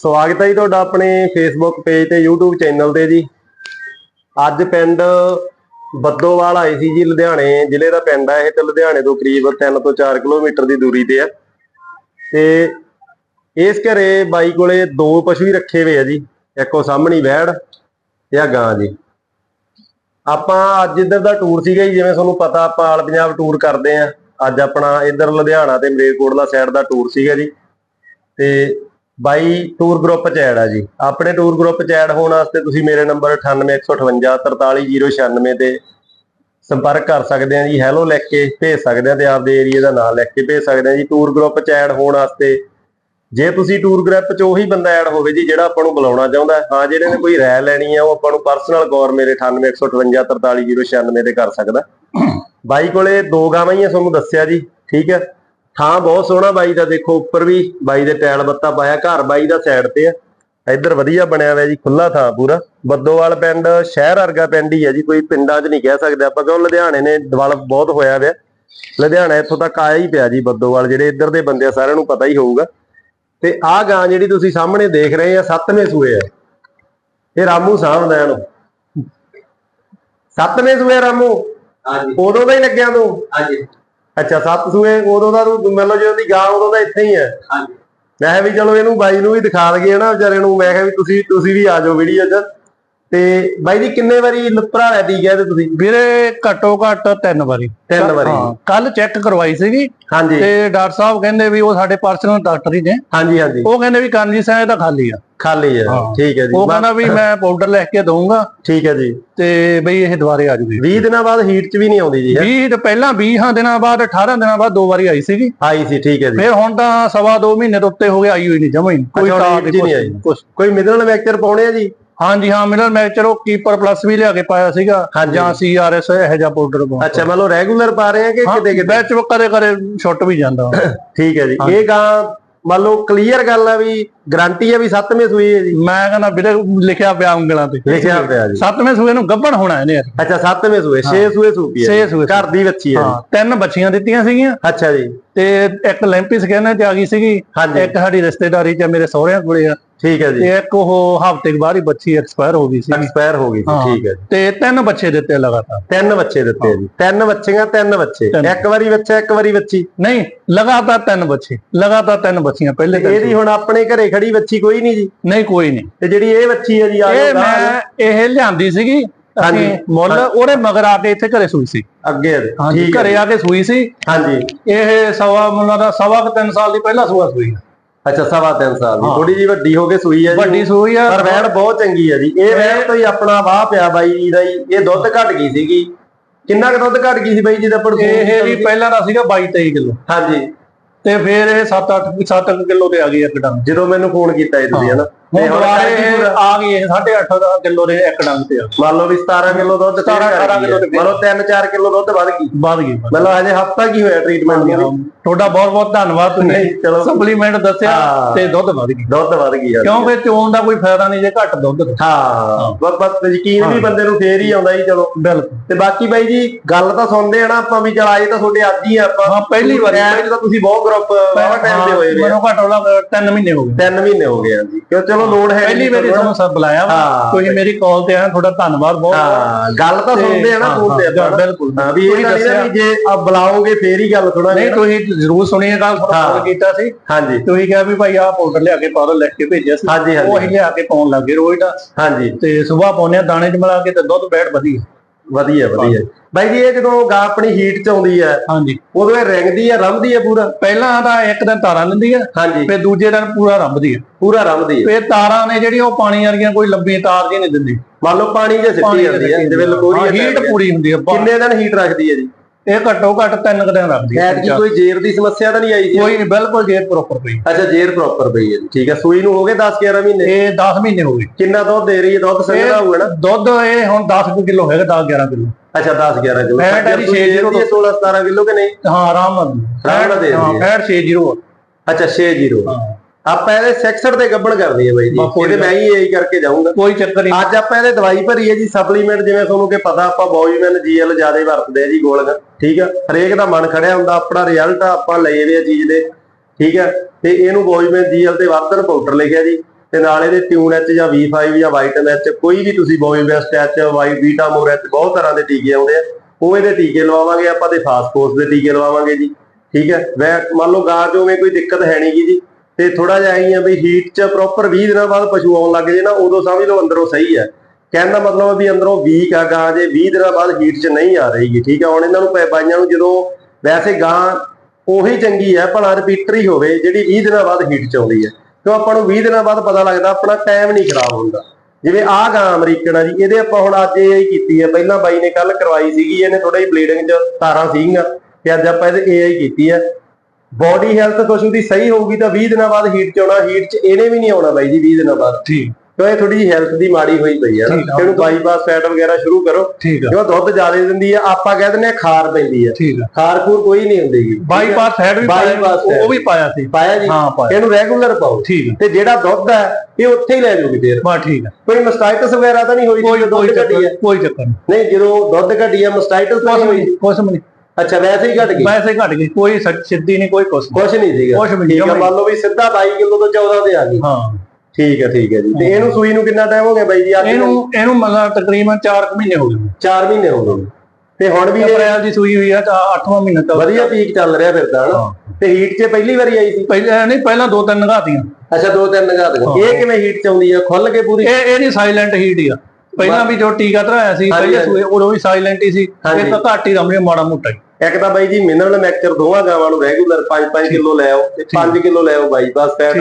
ਸਵਾਗਤ ਹੈ ਜੀ ਤੁਹਾਡਾ ਆਪਣੇ ਫੇਸਬੁੱਕ ਪੇਜ ਤੇ YouTube ਚੈਨਲ ਤੇ ਜੀ। ਅੱਜ ਪਿੰਡ ਬੱਦੋਵਾਲ ਆਏ ਸੀ ਜੀ, ਲੁਧਿਆਣੇ, ਜ਼ਿਲ੍ਹੇ ਦਾ ਪਿੰਡ ਹੈ ਇਹ ਤੇ ਲੁਧਿਆਣੇ ਤੋਂ ਕਰੀਬ 3 ਤੋਂ 4 ਕਿਲੋਮੀਟਰ ਦੀ ਦੂਰੀ ਤੇ ਆ ਤੇ ਇਸ ਘਰੇ ਬਾਈ ਕੋਲੇ ਦੋ ਪਸ਼ੂ ਹੀ ਰੱਖੇ ਹੋਏ ਆ ਜੀ, ਇੱਕ ਉਹ ਸਾਹਮਣੀ ਵਹਿੜ ਜਾਂ ਗਾਂ ਜੀ। ਆਪਾਂ ਅੱਜ ਇੱਧਰ ਦਾ ਟੂਰ ਸੀਗਾ ਜੀ, ਜਿਵੇਂ ਤੁਹਾਨੂੰ ਪਤਾ ਆਪਾਂ ਆਲ ਪੰਜਾਬ ਟੂਰ ਕਰਦੇ ਆ। ਅੱਜ ਆਪਣਾ ਇੱਧਰ ਲੁਧਿਆਣਾ ਤੇ ਮਲੇਰਕੋਟਲਾ ਸਾਈਡ ਦਾ ਟੂਰ ਸੀਗਾ ਜੀ। ਤੇ ਬਾਈ ਟੂਰ ਗਰੁੱਪ ਚ ਐਡ ਆ ਜੀ। ਆਪਣੇ ਟੂਰ ਗਰੁੱਪ ਚ ਐਡ ਹੋਣ ਵਾਸਤੇ ਤੁਸੀਂ ਮੇਰੇ ਨੰਬਰ 98158 43096 ਤੇ ਸੰਪਰਕ ਕਰ ਸਕਦੇ ਆ ਜੀ। ਹੈਲੋ ਲਿਖ ਕੇ ਭੇਜ ਸਕਦੇ ਆ ਤੇ ਆਪਦੇ ਏਰੀਆ ਦਾ ਨਾਮ ਲਿਖ ਕੇ ਭੇਜ ਸਕਦੇ ਆ ਜੀ। ਟੂਰ ਗਰੁੱਪ ਚ ਐਡ ਹੋਣ ਵਾਸਤੇ ਜੇ ਤੁਸੀਂ ਟੂਰ ਗਰੁੱਪ ਚ ਉਹੀ ਬੰਦਾ ਐਡ ਹੋਵੇ ਜੀ, ਜਿਹੜਾ ਆਪਾਂ ਨੂੰ ਬੁਲਾਉਣਾ ਚਾਹੁੰਦਾ ਹਾਂ। ਜਿਹੜੇ ਨੇ ਕੋਈ ਰਾਏ ਲੈਣੀ ਆ, ਉਹ ਆਪਾਂ ਨੂੰ ਪਰਸਨਲ ਕਾਲ ਮੇਰੇ 98158 43096 ਤੇ ਕਰ ਸਕਦਾ। ਬਾਈ ਕੋਲੇ ਦੋ ਗਾਵਾਂ ਹੀ ਆ, ਤੁਹਾਨੂੰ ਦੱਸਿਆ ਜੀ। ਠੀਕ ਹੈ। ਥਾਂ ਬਹੁਤ ਸੋਹਣਾ ਬਾਈ ਦਾ ਦੇਖੋ ਉੱਪਰ ਵੀ ਬਾਈ ਦੇ ਟੈਲ ਬੱਤਾ ਪਾਇਆ ਘਰ ਬਾਈ ਦਾ ਸਾਈਡ ਤੇ ਆ। ਇੱਧਰ ਵਧੀਆ ਬਣਿਆ ਹੋਇਆ ਜੀ ਖੁੱਲਾ ਥਾਂ ਪੂਰਾ। ਬੱਦੋਵਾਲ ਪਿੰਡ ਸ਼ਹਿਰ ਵਰਗਾ ਪਿੰਡ ਹੀ ਹੈ ਜੀ ਕੋਈ ਪਿੰਡਾਂ 'ਚ ਨਹੀਂ ਕਹਿ ਸਕਦੇ ਆਪਾਂ ਕਿਉਂ ਲੁਧਿਆਣੇ ਨੇ ਡਿਵੈਲਪ ਬਹੁਤ ਹੋਇਆ ਹੋਇਆ ਲੁਧਿਆਣਾ ਇੱਥੋਂ ਤੱਕ ਆਇਆ ਹੀ ਪਿਆ ਜੀ ਬੱਦੋਵਾਲ ਜਿਹੜੇ ਇੱਧਰ ਦੇ ਬੰਦੇ ਆ ਸਾਰਿਆਂ ਨੂੰ ਪਤਾ ਹੀ ਹੋਊਗਾ। ਤੇ ਆਹ ਗਾਂ ਜਿਹੜੀ ਤੁਸੀਂ ਸਾਹਮਣੇ ਦੇਖ ਰਹੇ ਆ ਸੱਤਵੇਂ ਸੂਏ ਆ। ਇਹ ਰਾਮੂ ਸਾਹਮਣੇ ਇਹਨੂੰ। ਸੱਤਵੇਂ ਸੂਏ ਰਾਮੂ ਹਾਂਜੀ। ਉਦੋਂ ਦਾ ਹੀ ਲੱਗਿਆ ਤੂੰ। ਹਾਂਜੀ। ਅੱਛਾ ਸੱਤ ਸੂਏ ਉਦੋਂ ਦਾ ਲਓ ਜੇ ਉਹਦੀ ਗਾਂ ਉਦੋਂ ਦਾ ਇੱਥੇ ਹੀ ਹੈ। ਹਾਂਜੀ। ਮੈਂ ਕਿਹਾ ਵੀ ਚਲੋ ਇਹਨੂੰ ਬਾਈ ਨੂੰ ਵੀ ਦਿਖਾ ਦਈਏ ਨਾ ਵਿਚਾਰੇ ਨੂੰ। ਮੈਂ ਕਿਹਾ ਵੀ ਤੁਸੀਂ ਤੁਸੀਂ ਵੀ ਆ ਜਾਓ ਵੀਡੀਓ 'ਚ। ਤੇ ਬਾਈ ਜੀ ਕਿੰਨੇ ਵਾਰੀ ਭਰਾ ਲੈ ਦੀ ਗਿਆ ਤੇ ਤੁਸੀਂ? ਵੀਰੇ ਘੱਟੋ ਘੱਟ ਤਿੰਨ ਵਾਰੀ। ਤਿੰਨ ਵਾਰੀ। ਕੱਲ ਚੈੱਕ ਕਰਵਾਈ ਸੀਗੀ। ਹਾਂਜੀ। ਤੇ ਡਾਕਟਰ ਸਾਹਿਬ ਕਹਿੰਦੇ ਵੀ ਉਹ ਸਾਡੇ ਪਰਸਨਲ ਡਾਕਟਰ ਹੀ ਨੇ। ਹਾਂਜੀ ਹਾਂਜੀ। ਉਹ ਕਹਿੰਦੇ ਵੀ ਕਾਨਜੀ ਸਾਹਿਬ ਦਾ ਖਾਲੀ ਆ। ਖਾਲੀ ਹਾਂ। ਠੀਕ ਹੈ ਜੀ। ਉਹ ਕਹਿੰਦਾ ਵੀ ਮੈਂ ਪਾਊਡਰ ਲਿਖ ਕੇ ਦਊਂਗਾ। ਠੀਕ ਹੈ ਜੀ। ਤੇ ਬਈ ਇਹ ਦੁਬਾਰੇ ਆ ਜੂਗੀ। 20 ਦਿਨਾਂ ਬਾਅਦ ਹੀਟ 'ਚ ਵੀ ਨਹੀਂ ਆਉਂਦੀ ਜੀ ਹੈਂ? 20 ਤੇ ਪਹਿਲਾਂ 20 ਦਿਨਾਂ ਬਾਅਦ 18 ਦਿਨਾਂ ਬਾਅਦ ਦੋ ਵਾਰੀ ਆਈ ਸੀਗੀ। ਆਈ ਸੀ ਠੀਕ ਹੈ ਜੀ। ਫਿਰ ਹੁਣ ਤਾਂ ਸਵਾ ਦੋ ਮਹੀਨੇ ਤੋਂ ਉੱਤੇ ਹੋ ਗਿਆ ਆਈ ਹੋਈ ਨਹੀਂ ਜਮਾ ਹੀ ਕੋਈ ਤਾਂ ਨਹੀਂ ਆਈ। ਕੋਈ ਮਿਨਰਲ ਮੈਕਚਰ ਪਾਉਣੇ ਆ ਜੀ? ਹਾਂਜੀ ਹਾਂ ਮਿਲਰ ਮੈਂ ਚਲੋ ਕੀਪਰ ਪਲੱਸ ਵੀ ਲਿਆ ਕੇ ਪਾਇਆ ਸੀਗਾ। ਜਾਂ ਸੀਆਰਐਸ ਇਹੋ ਜਿਹਾ ਪਾਊਡਰ ਅੱਛਾ ਮੰਨ ਲਓ ਰੈਗੂਲਰ ਪਾ ਰਹੇ ਆ ਕਿ ਕਿਤੇ ਕਿਤੇ? ਵਿੱਚ ਕਦੇ ਕਦੇ ਛੁੱਟ ਵੀ ਜਾਂਦਾ। ਠੀਕ ਹੈ ਜੀ। ਇਹ ਗਾਂ ਮੰਨ ਲਓ ਕਲੀਅਰ ਗੱਲ ਆ ਵੀ ਗਾਰੰਟੀ ਆ ਵੀ ਸੱਤਵੇਂ ਸੂਈ ਹੈ ਜੀ। ਮੈਂ ਕਹਿੰਦਾ ਵੀਰੇ ਲਿਖਿਆ ਪਿਆ ਉਂਗਲਾਂ ਤੇ। ਲਿਖਿਆ ਪਿਆ ਜੀ। ਸੱਤਵੇਂ ਸੂਏ ਨੂੰ ਗੱਭਣ ਹੋਣਾ ਇਹਨੇ ਅੱਛਾ ਸੱਤਵੇਂ ਸੂਏ 6 ਸੂਏ ਸੂਪੀ ਹੈ ਛੇ ਜੀ। ਸੂਏ ਘਰ ਦੀ ਬੱਚੀ ਹੈ ਹਾਂ ਤਿੰਨ ਬੱਚੀਆਂ ਦਿੱਤੀਆਂ ਸੀਗੀਆਂ। ਅੱਛਾ ਜੀ। ਤੇ ਇੱਕ ਲੈਂਪਿਸ ਕਹਿੰਦੇ ਤੇ ਆ ਗਈ ਸੀਗੀ। ਇੱਕ ਸਾਡੀ ਰਿਸ਼ਤੇਦਾਰੀ ਚ ਮੇਰੇ ਸਹੁਰਿਆਂ ਕੋਲੇ ਆ। ਠੀਕ ਹੈ ਜੀ। ਤੇ ਇੱਕ ਉਹ ਹਫ਼ਤੇ ਬਾਅਦ ਹੀ ਬੱਚੀ ਐਕਸਪਾਇਰ ਹੋ ਗਈ ਸੀ ਐਕਸਪਾਇਰ ਹੋ ਗਈ ਸੀ ਹਾਂ। ਠੀਕ ਹੈ ਤੇ ਤਿੰਨ ਬੱਚੇ ਦਿੱਤੇ ਲਗਾਤਾਰ। ਤਿੰਨ ਬੱਚੇ ਦਿੱਤੇ ਜੀ। ਤਿੰਨ ਬੱਚੀਆਂ ਤਿੰਨ ਬੱਚੇ। ਇੱਕ ਵਾਰੀ ਬੱਚਾ ਇੱਕ ਵਾਰੀ ਬੱਚੀ ਨਹੀਂ ਲਗਾਤਾਰ ਤਿੰਨ ਬੱਚੇ ਲਗਾਤਾਰ ਤਿੰਨ ਬੱਚੀਆਂ ਪਹਿਲੇ ਇਹਦੀ ਹੁਣ ਆਪਣੇ ਘਰੇ ਖੜੀ ਬੱਚੀ ਕੋਈ ਨਹੀਂ ਜੀ। ਨਹੀਂ ਕੋਈ ਨਹੀਂ। ਤੇ ਜਿਹੜੀ ਇਹ ਬੱਚੀ ਹੈ ਜੀ ਆ ਇਹ ਮੈਂ ਇਹ ਲਿਆਂਦੀ ਸੀਗੀ। ਹਾਂਜੀ। ਮੁੱਲ ਉਹਦੇ ਮਗਰ ਆ ਕੇ ਇੱਥੇ ਘਰੇ ਸੂਈ ਸੀ। ਅੱਗੇ। ਹਾਂਜੀ ਘਰੇ ਆ ਕੇ ਸੂਈ ਸੀ। ਹਾਂਜੀ। ਇਹ ਸਵਾ ਮੁੱਲਾਂ ਦਾ ਸਵਾ ਕੁ ਤਿੰਨ ਸਾਲ ਦੀ ਪਹਿਲਾਂ ਸੂਆ ਸੂਈ। ਅੱਛਾ ਸਵਾ ਤਿੰਨ ਸਾਲ ਦੀ। ਥੋੜੀ ਜੀ ਵੱਡੀ ਹੋ ਕੇ ਸੂਈ ਹੈ ਜੀ। ਵੱਡੀ ਸੂਈ ਆ। ਪਰ ਵੈੜ ਬਹੁਤ ਚੰਗੀ ਹੈ ਜੀ। ਇਹ ਵੈੜ ਤੋਂ ਹੀ ਆਪਣਾ ਵਾਹ ਪਿਆ ਬਾਈ ਜੀ ਦਾ ਇਹ ਦੁੱਧ ਘਟ ਗਈ ਸੀਗੀ। ਕਿੰਨਾ ਕੁ ਦੁੱਧ ਘਟ ਗਈ ਸੀ ਬਾਈ ਜੀ ਦਾ ਪਰ ਇਹ ਵੀ ਪਹਿਲਾਂ ਦਾ ਸੀਗਾ 22 23 ਕਿਲੋ। ਹਾਂਜੀ। ਤੇ ਫਿਰ ਇਹ 7 8 7 ਕਿਲੋ ਤੇ ਆ ਗਈ ਇੱਕ ਡੰਗ ਜਦੋਂ ਮੈਨੂੰ ਫੋਨ ਕੀਤਾ ਜੀ ਤੁਸੀਂ ਹਨਾ? ਹੁਣ ਤੇ ਦੁਬਾਰੇ ਇਹ ਆ ਇਹ 8.5 ਕਿਲੋ ਦੇ ਇੱਕ ਡੰਗ ਤੇ ਆ। ਮੰਨ ਲਓ ਵੀ 17 ਕਿਲੋ ਦੁੱਧ ਫੇਰ 17 ਕਰ ਗਈ ਹੈ। ਕਿਲੋ ਤੇ ਮੰਨ ਲਓ 3-4 ਕਿਲੋ ਦੁੱਧ ਵੱਧ ਗਈ। ਵੱਧ ਗਈ ਵੱਧ ਮਤਲਬ ਹਜੇ ਹਫਤਾ ਕੀ ਹੋਇਆ ਟ੍ਰੀਟਮੈਂਟ ਦੀ। ਤੁਹਾਡਾ ਬਹੁਤ ਬਹੁਤ ਧੰਨਵਾਦ ਤੁਸੀਂ ਚਲੋ। ਸਪਲੀਮੈਂਟ ਦੱਸਿਆ। ਤੇ ਦੁੱਧ ਵੱਧ ਗਈ। ਦੁੱਧ ਵੱਧ ਗਈ ਕਿਉਂਕਿ ਚੋਣ ਦਾ ਕੋਈ ਫਾਇਦਾ ਨਹੀਂ ਜੇ ਘੱਟ ਦੁੱਧ ਤੇ। ਹਾਂ ਬਸ ਬਸ ਯਕੀਨ ਵੀ ਬੰਦੇ ਨੂੰ ਫੇਰ ਹੀ ਆਉਂਦਾ ਜੀ ਚਲੋ ਬਿਲਕੁਲ। ਤੇ ਬਾਕੀ ਬਾਈ ਜੀ ਗੱਲ ਤਾਂ ਸੁਣਦੇ ਆ ਨਾ ਆਪਾਂ ਵੀ ਚਲ ਆਏ ਤਾਂ ਤੁਹਾਡੇ ਅੱਜ ਹੀ ਆਪਾਂ। ਹਾਂ ਪਹਿਲੀ ਵਾਰੀ। ਐਡ ਤਾਂ ਤੁਸੀਂ ਬਹੁਤ ਗਰੁੱਪ ਵਾਵਾ ਟਾਈਮ ਤੇ ਹੋਏ ਨੇ। ਮੈਨੂੰ ਘੱਟ ਹੋਲਾ 3 ਮਹੀਨੇ ਹੋ ਗਏ। ਤਿੰਨ ਮਹੀਨੇ ਹੋ ਗਏ ਆ ਜੀ ਕਿਉਂ ਚਲੋ ਲੋੜ ਹੈ ਪਹਿਲੀ ਵਾਰੀ ਤੁਹਾਨੂੰ ਸਭ ਬੁਲਾਇਆ ਵਾ। ਤੁਸੀਂ ਮੇਰੀ ਕਾਲ ਤੇ ਆਇਆ ਤੁਹਾਡਾ ਧੰਨਵਾਦ ਬਹੁਤ। ਹਾਂ ਗੱਲ ਤਾਂ ਸੁਣਦੇ ਆ ਨਾ ਆਪਾਂ ਨਾ। ਬਿਲਕੁਲ। ਹਾਂ ਵੀ ਇਹ ਦੱਸਿਆ। ਵੀ ਜੇ ਆ ਬੁਲਾਓਗੇ ਫੇਰ ਹੀ ਗੱਲ ਥੋੜਾ ਨਹੀਂ ਤੁਸੀਂ ਜ਼ਰੂਰ ਸੁਣੀਏ ਗੱਲ ਫੋਨ ਕੀਤਾ ਸੀ। ਹਾਂਜੀ। ਤੁਸੀਂ ਕਿਹਾ ਵੀ ਭਾਈ ਆਹ ਪਾਊਡਰ ਲਿਆ ਕੇ ਪਾ ਦੋ ਲਿਖ ਕੇ ਭੇਜਿਆ ਸੀ। ਉਹ ਅਸੀਂ ਲਿਆ ਕੇ ਪਾਉਣ ਲੱਗੇ ਰੋਜ਼ ਦਾ। ਹਾਂਜੀ। ਤੇ ਸਵੇਰ ਪਾਉਂਦੇ ਆ ਦਾਣੇ ਚ ਮਿਲਾ ਕੇ ਤੇ ਦੁੱਧ ਬੈਠ ਵਧੀਆ। ਵਧੀਆ ਵਧੀਆ। ਬਾਈ ਜੀ ਇਹ ਜਦੋਂ ਗਾਂ ਆਪਣੀ ਹੀਟ ਚ ਆਉਂਦੀ ਹੈ ਹਾਂਜੀ। ਉਦੋਂ ਇਹ ਰਿੰਗਦੀ ਹੈ ਰੰਭਦੀ ਹੈ ਪੂਰਾ? ਪਹਿਲਾਂ ਤਾਂ ਇੱਕ ਦਿਨ ਤਾਰਾਂ ਲੈਂਦੀ ਆ ਹਾਂਜੀ। ਫਿਰ ਦੂਜੇ ਦਿਨ ਪੂਰਾ ਰੰਭਦੀ ਆ। ਪੂਰਾ ਰੰਭਦੀ ਹੈ ਫਿਰ ਤਾਰਾਂ ਨੇ ਜਿਹੜੀ ਉਹ ਪਾਣੀ ਵਰਗੀਆਂ ਕੋਈ ਲੰਬੀ ਤਾਰ ਜੀ ਨਹੀਂ ਦਿੰਦੀ। ਮੰਨ ਲਓ ਪਾਣੀ ਜੇ ਸਿੱਟੀ ਜਾਂਦੀ ਹੈ ਜਿਵੇਂ ਲਕੋਰੀ ਹੀਟ ਪੂਰੀ ਹੁੰਦੀ ਬਾ- ਕਿੰਨੇ ਦਿਨ ਹੀਟ ਰੱਖਦੀ ਹੈ ਜੀ? ਇਹ ਘੱਟੋ ਘੱਟ ਤਿੰਨ ਕੁ ਦਿਨ ਰੱਖਦੀ ਆ ਐਤ ਕੀ ਕੋਈ ਜੇਰ ਦੀ ਸਮੱਸਿਆ ਤਾਂ ਨਹੀਂ ਆਈ ਕੋਈ ਨਹੀਂ ਬਿਲਕੁਲ ਜੇ ਪ੍ਰੋਪਰ ਪਈ। ਅੱਛਾ ਜੇਰ ਪ੍ਰੋਪਰ ਪਈ ਹੈ ਠੀਕ ਹੈ। ਸੂਈ ਨੂੰ ਹੋ ਗਏ 10 11 ਮਹੀਨੇ? ਇਹ 10 ਮਹੀਨੇ ਹੋ ਗਏ। ਕਿੰਨਾ ਦੁੱਧ ਦੇ ਰਹੀ ਹੈ? ਦੁੱਧ ਸੰਘਣਾ ਹੋਊਗਾ ਨਾ? ਦੁੱਧ ਇਹ ਹੁਣ 10 ਕਿਲੋ ਹੈਗਾ 10 11 ਕਿਲੋ। ਅੱਛਾ 10 11 ਕਿਲੋ। ਫੈਟ ਇਹਦੀ ਛੇ ਜ਼ੀਰੋ 16 17 ਕਿਲੋ ਕਿ ਨਹੀਂ? ਹਾਂ ਆਰਾਮ ਨਾਲ। ਆਰਾਮ ਨਾਲ ਦੇ ਹਾਂ ਫੈਟ 60 ਅੱਛਾ 6 ਜ਼ੀਰੋ। ਹਾਂ। ਆਪਾਂ ਇਹਦੇ 66 ਤੇ ਗੱਬਣ ਕਰਨੀ ਹੈ ਬਾਈ ਜੀ। ਇਹਦੇ ਮੈਂ ਹੀ ਇਹੀ ਕਰਕੇ ਜਾਊਂਗਾ। ਕੋਈ ਚੱਕਰ ਨਹੀਂ। ਅੱਜ ਆਪਾਂ ਇਹਦੇ ਦਵਾਈ ਭਰੀ ਹੈ ਜੀ ਸਪਲੀਮੈਂਟ ਜਿਵੇਂ ਤੁਹਾਨੂੰ ਕਿ ਪਤਾ ਆਪਾਂ ਬੋਇਮਨ ਜੀਐਲ ਜ਼ਿਆਦਾ ਵਰਤਦੇ ਆ ਜੀ ਗੋਲੀਆਂ ਠੀਕ ਹੈ ਹਰੇਕ ਦਾ ਮਨ ਖੜਿਆ ਹੁੰਦਾ, ਆਪਣਾ ਰਿਜ਼ਲਟ ਆਪਾਂ ਲਏ ਵੇ ਆ ਚੀਜ਼ ਦੇ। ਠੀਕ ਹੈ ਤੇ ਇਹਨੂੰ ਬੋਇਮਨ ਜੀਐਲ ਤੇ ਵਰਤਨ ਪਾਊਡਰ ਲਿਖਿਆ ਜੀ। ਤੇ ਨਾਲ ਇਹਦੇ ਟਿਊਨ ਐਚ ਜਾਂ V5 ਜਾਂ ਵਾਈਟਨ ਐਚ ਕੋਈ ਵੀ ਤੁਸੀਂ ਬੋਈ ਐਚ ਵਾਈ ਬੀਟਾ ਮੋਰ ਐਚ ਬਹੁਤ ਤਰ੍ਹਾਂ ਦੇ ਟੀਕੇ ਆਉਂਦੇ ਆ। ਉਹ ਇਹਦੇ ਟੀਕੇ ਲਵਾਵਾਂਗੇ, ਆਪਾਂ ਤੇ ਫਾਸਫੋਰਸ ਦੇ ਟੀਕੇ ਲਵਾਵਾਂਗੇ ਜੀ। ਠੀਕ ਹੈ ਵੈ, ਮੰਨ ਲਓ ਗਾਂ ਚੋਂ ਕੋਈ ਦਿੱਕਤ ਹੈ ਨਹੀਂਗੀ ਜੀ। ਤੇ ਥੋੜਾ ਜਿਹਾ ਐਂ ਆ ਵੀ ਹੀਟ 'ਚ ਪ੍ਰੋਪਰ 20 ਦਿਨਾਂ ਬਾਅਦ ਪਸ਼ੂ ਆਉਣ ਲੱਗ ਜੇ ਨਾ, ਉਦੋਂ ਸਮਝ ਲਓ ਅੰਦਰੋਂ ਸਹੀ ਹੈ ਕਹਿਣ ਦਾ ਮਤਲਬ ਵੀ ਅੰਦਰੋਂ ਵੀਕ ਆ ਗਾਂ, ਜੇ 20 ਦਿਨਾਂ ਬਾਅਦ ਹੀਟ 'ਚ ਨਹੀਂ ਆ ਰਹੀਗੀ ਠੀਕ ਆ? ਹੁਣ ਇਹਨਾਂ ਨੂੰ ਬਾਈਆਂ ਨੂੰ ਜਦੋਂ ਵੈਸੇ ਗਾਂ ਉਹੀ ਚੰਗੀ ਹੈ ਭਲਾ ਰਿਪੀਟਰ ਹੀ ਹੋਵੇ, ਜਿਹੜੀ 20 ਦਿਨਾਂ ਬਾਅਦ ਹੀਟ 'ਚ ਆਉਂਦੀ ਹੈ ਕਿਉਂ ਆਪਾਂ ਨੂੰ 20 ਦਿਨਾਂ ਬਾਅਦ ਪਤਾ ਲੱਗਦਾ, ਆਪਣਾ ਟਾਈਮ ਨਹੀਂ ਖਰਾਬ ਹੁੰਦਾ। ਜਿਵੇਂ ਆਹ ਗਾਂ ਅਮਰੀਕਨ ਆ ਜੀ, ਇਹਦੇ ਆਪਾਂ ਹੁਣ ਅੱਜ ਇਹ ਹੀ ਕੀਤੀ ਹੈ ਪਹਿਲਾਂ ਬਾਈ ਨੇ ਕੱਲ ਕਰਵਾਈ ਸੀਗੀ, ਇਹਨੇ ਥੋੜਾ ਜਿਹੀ ਬਲੀਡਿੰਗ 'ਚ ਤਾਰਾਂ ਸੀਗੀਆਂ, ਤੇ ਅੱਜ ਆਪਾਂ ਇਹਦੇ ਏਆਈ ਕੀਤੀ ਹੈ ਬਾਡੀ ਹੈਲਥ ਕੁਛ ਉਹਦੀ ਸਹੀ ਹੋਊਗੀ ਤਾਂ 20 ਦਿਨਾਂ ਬਾਅਦ ਹੀਟ 'ਚ ਆਉਣਾ ਹੀਟ 'ਚ ਇਹਨੇ ਵੀ ਨਹੀਂ ਆਉਣਾ ਬਾਈ ਜੀ 20 ਦਿਨਾਂ ਬਾਅਦ। ਠੀਕ। ਕਿਉਂ ਇਹ ਥੋੜੀ ਜਿਹੀ ਹੈਲਥ ਦੀ ਮਾੜੀ ਹੋਈ ਪਈ ਹੈ ਨਾ। ਇਹਨੂੰ ਬਾਈਪਾਸ ਫੈਟ ਵਗੈਰਾ ਸ਼ੁਰੂ ਕਰੋ। ਕਿਉਂ ਦੁੱਧ ਜ਼ਿਆਦਾ ਦਿੰਦੀ ਆ ਆਪਾਂ ਕਹਿ ਦਿੰਦੇ ਆ ਖਾਰ ਪੈਂਦੀ ਆ। ਖਾਰ ਖੂਰ ਕੋਈ ਨਹੀਂ ਹੁੰਦੀਗੀ ਬਾਈਪਾਸ ਹੈਡ ਵੀ ਪਾਇਆ Bypass ਉਹ- ਵੀ ਪਾਇਆ ਸੀ। ਪਾਇਆ ਜੀ। ਹਾਂ ਇਹਨੂੰ ਰੈਗੂਲਰ ਪਾਓ। ਤੇ ਜਿਹੜਾ ਦੁੱਧ ਹੈ ਇਹ ਉੱਥੇ ਹੀ ਲੈ ਜਾਊਗੀ ਫੇਰ। ਬਾ ਠੀਕ ਆ। ਕੋਈ ਮਸਟਾਈਟਸ ਵਗੈਰਾ ਤਾਂ ਨਹੀਂ ਹੋਈ ਕੋਈ ਦੁੱਧ ਘਟੀ ਹੈ ਕੋਈ ਚੱਕਰ ਨਹੀਂ। ਜਦੋਂ ਦੁੱਧ ਘਟੀ ਹੈ ਮਸਟਾਈਟਸ ਨਹੀਂ ਹੋਈ? ਕੁਛ ਨਹੀਂ। ਅੱਛਾ ਵੈਸੇ ਹੀ ਘਟ ਗਈ? ਵੈਸੇ ਘਟ ਗਈ। ਕੋਈ ਸਿੱਧੀ ਨਹੀਂ ਕੋਈ ਕੁਛ ਕੁਛ ਨਹੀਂ ਸੀਗਾ। ਕੁਛ ਨਹੀਂ, ਹੈ ਹੀ। ਮੰਨ ਲਓ ਵੀ ਸਿੱਧਾ 22 ਕਿਲੋ ਤੋਂ 14 ਤੇ ਆ ਗਈ। ਹਾਂ। ਠੀਕ ਹੈ ਠੀਕ ਹੈ ਜੀ। ਤੇ ਇਹਨੂੰ ਸੂਈ ਨੂੰ ਕਿੰਨਾ ਟਾਈਮ ਹੋ ਗਿਆ ਬਾਈ ਜੀ? ਅੱਜ ਇਹਨੂੰ ਇਹਨੂੰ ਮਤਲਬ ਤਕਰੀਬਨ 4 ਮਹੀਨੇ ਹੋ ਗਏ। 4 ਮਹੀਨੇ ਹੋ ਗਏ। ਤੇ ਹੁਣ ਵੀ ਅਪ੍ਰੈਲ ਦੀ ਸੂਈ ਹੋਈ ਆ ਤਾਂ 8ਵਾਂ ਮਹੀਨਾ ਚੱਲ ਵਧੀਆ ਪੀਕ ਚੱਲ ਰਿਹਾ ਫਿਰਦਾ ਹਨਾ? ਹਾਂ। ਤੇ ਹੀਟ 'ਚ ਪਹਿਲੀ ਵਾਰੀ ਆਈ ਸੀ? ਪਹਿਲਾਂ ਨਹੀਂ ਪਹਿਲਾਂ ਦੋ ਤਿੰਨ ਨਗਾਤੀਆਂ ਅੱਛਾ ਦੋ ਤਿੰਨ ਨਗਾ ਦੇ ਇਹ ਕਿਵੇਂ ਹੀਟ 'ਚ ਆਉਂਦੀ ਆ? ਖੁੱਲ ਕੇ ਪੂਰੀ? ਇਹ ਇਹਦੀ ਸਾਇਲੈਂਟ ਹੀਟ ਹੀ ਆ। ਪਹਿਲਾਂ ਵੀ ਜੋ ਟੀਕਾ ਧਰਾਇਆ ਸੀ ਪਹਿਲੇ। ਸੂਏ ਉਦੋਂ ਵੀ ਸਾਇਲੈਂਟ ਹੀ ਸੀ। ਇਹ ਤਾਂ ਘੱਟ ਹੀ ਰਮਣੇ ਮਾੜਾ ਮੋਟਾ ਹੀ। ਇੱਕ ਤਾਂ ਬਾਈ ਜੀ ਮਿਨਰਲ ਮੈਕਚਰ ਦੋਵਾਂ ਗਾਵਾਂ ਨੂੰ ਰੈਗੂਲਰ 5-5 ਕਿਲੋ ਲੈ ਆਓ ਤੇ 5 ਕਿਲੋ ਲੈ ਆਓ ਬਾਈਪਾਸ ਫੈਟ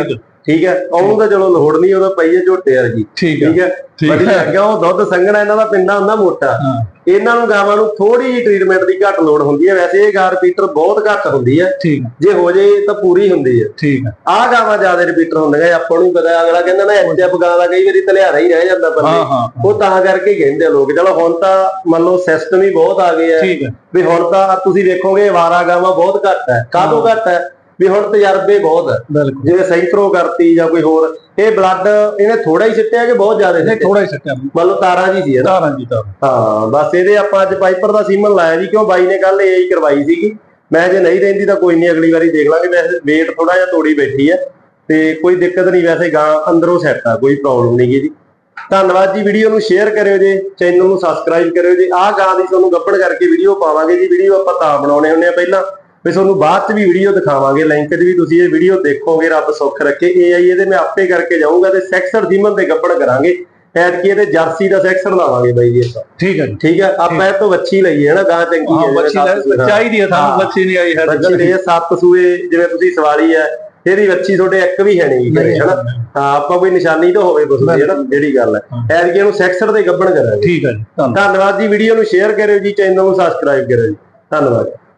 ਠੀਕ ਹੈ। ਹੈ ਉਹਨੂੰ ਤਾਂ ਚਲੋ ਲੋੜ ਨਹੀਂ ਉਹਦਾ ਪਈਏ ਝੋਟੇ ਵਰਗੀ। ਠੀਕ ਹੈ ਠੀਕ ਵਧੀਆ ਹੈ। ਕਿਉਂ ਦੁੱਧ ਸੰਘਣਾ ਇਹਨਾਂ ਦਾ ਪਿੰਡਾ ਹੁੰਦਾ ਮੋਟਾ। ਹਾਂ। ਇਹਨਾਂ ਨੂੰ ਗਾਵਾਂ ਨੂੰ ਥੋੜੀ ਜਿਹੀ ਟ੍ਰੀਟਮੈਂਟ ਦੀ ਘੱਟ ਲੋੜ ਹੁੰਦੀ ਹੈ। ਵੈਸੇ ਇਹ ਗਾਂ ਰਿਪੀਟਰ ਬਹੁਤ ਘੱਟ ਹੁੰਦੀ ਹੈ। ਜੇ ਹੋ ਜੇ ਤਾਂ ਪੂਰੀ ਹੁੰਦੀ ਹੈ। ਠੀਕ ਆ ਆਹ ਗਾਵਾਂ ਜ਼ਿਆਦਾ ਰਿਪੀਟਰ ਹੁੰਦੀਆਂ ਆਪਾਂ ਨੂੰ ਪਤਾ ਅਗਲਾ ਕਹਿੰਦਾ ਨਾ ਐਚਐਫ ਗਾਂ ਦਾ ਕਈ ਵਾਰੀ ਤਲਿਆਰਾ ਹੀ ਰਹਿ ਜਾਂਦਾ ਹਾਂ ਪੱਲੇ ਹਾਂ। ਉਹ ਤਾਂ ਕਰਕੇ ਹੀ ਕਹਿੰਦੇ ਆ ਲੋਕ ਚਲੋ ਹੁਣ ਤਾਂ ਮੰਨ ਲਓ ਸਿਸਟਮ ਹੀ ਬਹੁਤ ਆ ਗਏ ਆ ਹੈ। ਵੀ ਹੁਣ ਤਾਂ ਤੁਸੀਂ ਵੇਖੋਗੇ ਵਾਰਾ ਗਾਵਾਂ ਬਹੁਤ ਘੱਟ ਹੈ। ਕਾਹਤੋਂ ਘੱਟ ਹੈ? ਵੀ ਹੁਣ ਤਜਰਬੇ ਬਹੁਤ ਹੈ ਜਿਵੇਂ ਸੈਂਕਰੋ ਕਰਤੀ ਜਾਂ ਕੋਈ ਹੋਰ। ਇਹ ਬਲੱਡ ਇਹਨੇ ਥੋੜਾ ਹੀ ਸਿੱਟਿਆ ਕਿ ਬਹੁਤ ਜ਼ਿਆਦਾ ਸਿੱਟਿਆ? ਥੋੜਾ ਹੀ ਸੱਟਿਆ। ਮੰਨ ਲਓ ਤਾਰਾਂ ਜੀ ਸੀ ਧਾਰਾਂ ਜੀ ਤਾਂ ਹਾਂ ਬਸ ਇਹਦੇ ਆਪਾਂ ਅੱਜ ਪਾਈਪਰ ਦਾ ਸੀਮਨ ਲਾਇਆ ਜੀ ਕਿਉਂ ਬਾਈ ਨੇ ਕੱਲ ਇਹ ਹੀ ਕਰਵਾਈ ਸੀਗੀ। ਮੈਂ ਜੇ ਨਹੀਂ ਰਹਿੰਦੀ ਤਾਂ ਕੋਈ ਨਹੀਂ ਅਗਲੀ ਵਾਰੀ ਦੇਖ ਲਾਂਗੇ। ਵੈਸੇ weight ਥੋੜਾ ਜਿਹਾ ਤੋੜੀ ਬੈਠੀ ਹੈ ਤੇ ਕੋਈ ਦਿੱਕਤ ਨਹੀਂ ਵੈਸੇ ਗਾਂ ਅੰਦਰੋਂ ਸੈੱਟ ਆ ਕੋਈ ਪ੍ਰੋਬਲਮ ਨਹੀਂ ਗੀ ਜੀ। ਧੰਨਵਾਦ ਜੀ ਵੀਡੀਓ ਨੂੰ ਸ਼ੇਅਰ ਕਰਿਓ ਜੀ ਚੈਨਲ ਨੂੰ ਸਬਸਕ੍ਰਾਈਬ ਕਰਿਓ ਜੀ। ਆਹ ਗਾਂ ਦੀ ਤੁਹਾਨੂੰ ਗੱਪਣ ਕਰਕੇ ਵੀਡੀਓ ਪਾਵਾਂਗੇ ਜੀ। ਵੀਡੀਓ ਆਪਾਂ ਤਾਂ ਬਣਾਉਣੇ ਹੁੰਦੇ ਆ ਪਹਿਲਾਂ। ਵੀ ਤੁਹਾਨੂੰ ਬਾਅਦ ਚ ਵੀ ਵੀਡੀਓ ਦਿਖਾਵਾਂਗੇ ਲਿੰਕ 'ਚ ਵੀ ਤੁਸੀਂ ਇਹ ਵੀਡੀਓ ਦੇਖੋਗੇ ਰੱਬ ਸੁੱਖ ਰੱਖੇ। AI ਇਹਦੇ ਮੈਂ ਆਪੇ ਕਰਕੇ ਜਾਊਂਗਾ ਤੇ ਸੈਕਸਰ ਸੀਮਨ ਤੇ ਗੱਪਣ ਕਰਾਂਗੇ। ਐਤਕੀ ਇਹਦੇ ਜਰਸੀ ਦਾ ਸੈਕਸਰ ਲਾਵਾਂਗੇ ਬਾਈ ਜੀ ਆਪਾਂ। ਠੀਕ ਹੈ ਠੀਕ ਹੈ? ਆਪਾਂ ਇਹ ਤੋਂ ਵੱਛੀ ਲਈ ਹੈ ਨਾ ਗਾਂ ਚੰਗੀ ਹਾਂ ਜਿਵੇਂ ਚਾਹੀਦੀ ਹੈ। ਤੁਹਾਨੂੰ ਬੱਚੀ ਨਹੀਂ ਆਈ ਹੈ ਬੱਚੀ ਲਈ ਸੱਤ ਸੂਏ ਜਿਵੇਂ ਤੁਸੀਂ ਸਵਾਲੀ ਹੈ ਇਹਦੀ ਵੱਛੀ ਤੁਹਾਡੇ ਇੱਕ ਵੀ ਹੈ ਨਹੀਂ ਨਹੀਂ, ਹਨਾ? ਹਾਂ ਆਪਾਂ ਕੋਈ ਨਿਸ਼ਾਨੀ ਤਾਂ ਹੋਵੇ ਦੀ ਹਨਾ? ਜਿਹੜੀ ਗੱਲ ਹੈ। ਹਾਂ। ਐਤਕੀ ਇਹਨੂੰ ਸੈਕਸਰ ਤੇ ਗੱਬਣ ਕਰਾਂਗੇ। ਠੀਕ ਹੈ ਜੀ ਧੰਨਵਾਦ। ਜੀ ਵੀਡੀਓ ਨੂੰ ਸ਼ੇਅਰ ਕਰਿਓ ਜੀ ਚੈਨਲ ਨੂੰ ਸਬਸਕ੍ਰਾਈਬ ਕਰਿਓ ਜੀ। ਧੰਨਵਾਦ।